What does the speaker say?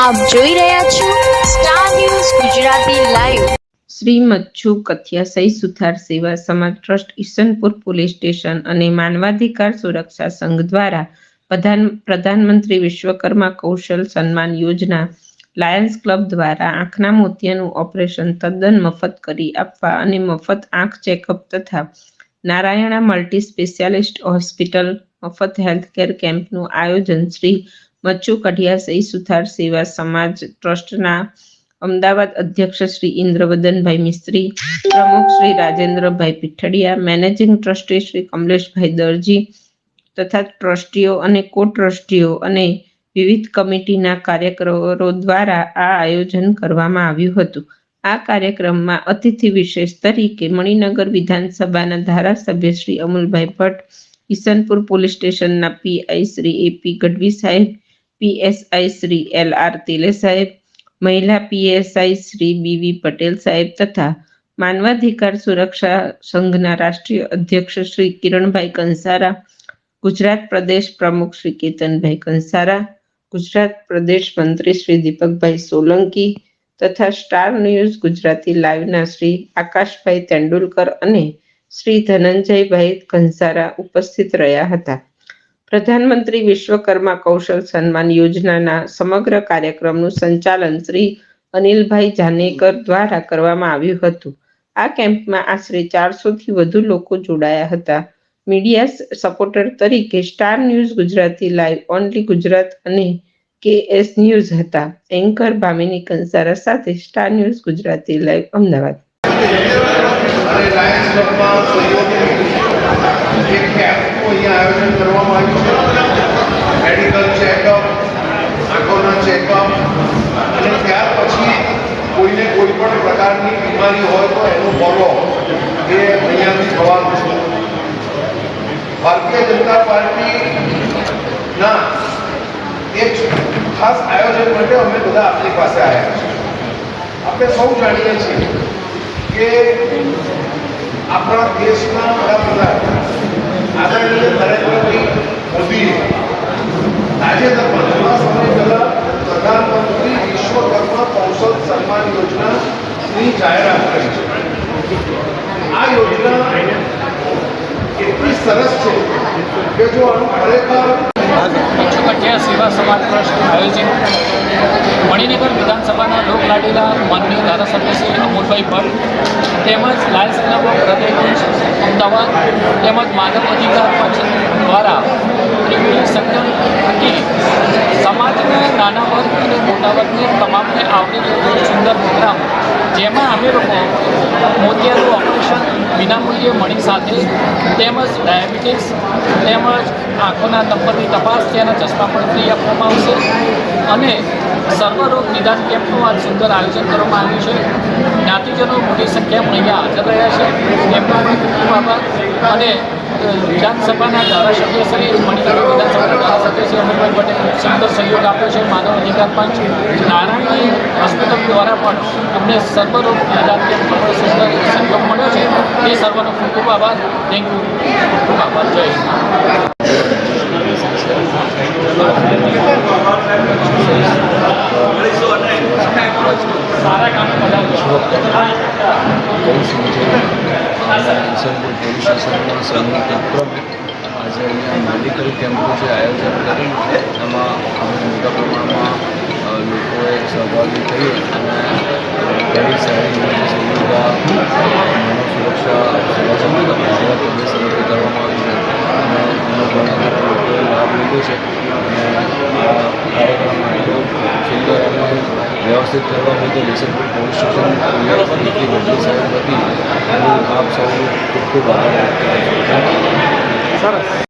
આપ જોઈ રહ્યા છો star news Gujarati live Shri Machchhu Kathiya Sahi Suthar સેવા સમાજ ટ્રસ્ટ ઈસનપુર પોલીસ સ્ટેશન અને માનવાધિકાર સુરક્ષા સંઘ દ્વારા પ્રધાન, પ્રધાનમંત્રી વિશ્વકર્મા કૌશલ સન્માન યોજના લાયન્સ ક્લબ દ્વારા આંખના મોતિયાનું ઓપરેશન તદ્દન મફત કરી આપવા અને મફત આંખ ચેકઅપ તથા નારાયણા મલ્ટી સ્પેશિયાલિસ્ટ હોસ્પિટલ મફત હેલ્થકેર કેમ્પનું આયોજન શ્રી મચ્છુ કઢિયા સહી સુથાર સેવા સમાજ ટ્રસ્ટના અમદાવાદ અધ્યક્ષ શ્રી ઇન્દ્રવદનભાઈ મિસ્ત્રી, પ્રમુખ શ્રી રાજેન્દ્રભાઈ પીઠડિયા, મેનેજિંગ ટ્રસ્ટી શ્રી કમલેશભાઈ દરજી તથા ટ્રસ્ટીઓ અને કો ટ્રસ્ટીઓ અને વિવિધ કમિટીના કાર્યકરો દ્વારા આ આયોજન કરવામાં આવ્યું હતું. આ કાર્યક્રમમાં અતિથિ વિશેષ તરીકે મણિનગર વિધાનસભાના ધારાસભ્ય શ્રી અમુલભાઈ ભટ્ટ, ઈસનપુર પોલીસ સ્ટેશનના પીઆઈ શ્રી એપી ગઢવી સાહેબ PSI Shri L R Tile સાહેબ મહિલા પીએસઆઈ શ્રી બીવી પટેલ સાહેબ તથા માનવાધિકાર સુરક્ષા સંઘના રાષ્ટ્રીય અધ્યક્ષ શ્રી કિરણભાઈ કંસારા, ગુજરાત પ્રદેશ પ્રમુખ શ્રી કેતનભાઈ કંસારા, ગુજરાત પ્રદેશ મંત્રી શ્રી દીપકભાઈ સોલંકી તથા સ્ટાર ન્યૂઝ ગુજરાતી લાઈવના શ્રી આકાશભાઈ તેંડુલકર અને શ્રી ધનંજયભાઈ કંસારા ઉપસ્થિત રહ્યા હતા. પ્રધાનમંત્રી વિશ્વકર્મા કૌશલ સન્માન યોજનાના સમગ્ર કાર્યક્રમનું સંચાલન શ્રી અનિલભાઈ જાનેકર દ્વારા કરવામાં આવ્યું હતું. આ કેમ્પમાં આશરે ચારસો થી વધુ લોકો જોડાયા હતા. મીડિયા સપોર્ટર તરીકે star news Gujarati, live only Gujarat અને કેએસ ન્યૂઝ હતા. એન્કર ભામિની કંસારા સાથે star news Gujarati, live Ahmedabad અને લાયન્સ ક્લબમાં સહયોગથી એક કેમ્પનું અહીંયા આયોજન કરવામાં આવ્યું છે મેડિકલ ચેકઅપ આંખોના ચેકઅપ અને ત્યાર પછી કોઈને કોઈ પણ પ્રકારની બીમારી હોય તો એનું ફોલો એ અહીંયાથી થવાનું છે. ભારતીય જનતા પાર્ટીના એક ખાસ આયોજન માટે અમે બધા આપણી પાસે આવ્યા છીએ. આપણે સૌ જાણીએ છીએ કે આપણા દેશના વડાપ્રધાન આદરણીય નરેન્દ્રભાઈ મોદી તાજેતરમાં થોડા સમય પહેલા પ્રધાનમંત્રી વિશ્વકર્મા કૌશલ સન્માન યોજનાની જાહેરાત કરી છે આ યોજના એટલી સરસ છે કે જો ખરેખર કઠિયા સેવા સમાજ ટ્રસ્ટ આયોજિત. મણિનગર વિધાનસભાના લોકલાડીલા માનનીય ધારાસભ્ય શ્રી અમોલભાઈ ભટ્ટ તેમજ લાલ ઓફ હૃદયકુંજ અમદાવાદ તેમજ માનવ અધિકાર પંચ દ્વારા ત્રિવેણી સંગમ થકી સમાજના નાના વર્ગ અને મોટા વર્ગને તમામને આવરી સુંદર પ્રોગ્રામ જેમાં અમે લોકો મોતિયાનું ઓપરેશન વિનામૂલ્યે મળી સાથે તેમજ ડાયાબિટીસ તેમજ આંખોના નંબરની તપાસ તેના ચશ્મા પણ ફ્રી આપવામાં આવશે. અને સર્વરોગ નિદાન કેમ્પનું આજ સુંદર આયોજન કરવામાં આવ્યું છે. જ્ઞાતિજનો મોટી સંખ્યામાં અહીંયા હાજર રહ્યા છે. એમનો ખૂબ ખૂબ આભાર. અને વિધાનસભાના ધારાસભ્ય શ્રી મણિનગર વિધાનસભાના ધારાસભ્ય શ્રી અમરભાઈ પટેલ સુંદર સહયોગ આપ્યો છે. માનવ અધિકાર પંચ નારાયણી હોસ્પિટલ દ્વારા પણ અમને સર્વરૂપ પણ સુંદર સહયોગ મળ્યો છે. એ સર્વનો ખૂબ ખૂબ આભાર. થેન્ક યુ ખૂબ ખૂબ આભાર. જય હિન્દ. પોલીસ સ્ટેશનના આજે અહીંયા મેડિકલ કેમ્પનું જે આયોજન કર્યું છે એમાં અમે મોટા પ્રમાણમાં લોકોએ સહભાગી થઈ અને ઘણી રીતે સુવિધા સુરક્ષા સેવા સંબંધ ગુજરાત પ્રદેશ કરવામાં આવી છે અને એનો ઘણા લોકોએ લાભ લીધો છે અને આ કાર્યક્રમ આટલો સુંદર અને વ્યવસ્થિત કરવા બદલ ઈસનપુર પોલીસ સ્ટેશન નીતિ વકીલ સાહેબ વતી હું આપ સૌનો ખૂબ ખૂબ આભાર વ્યક્ત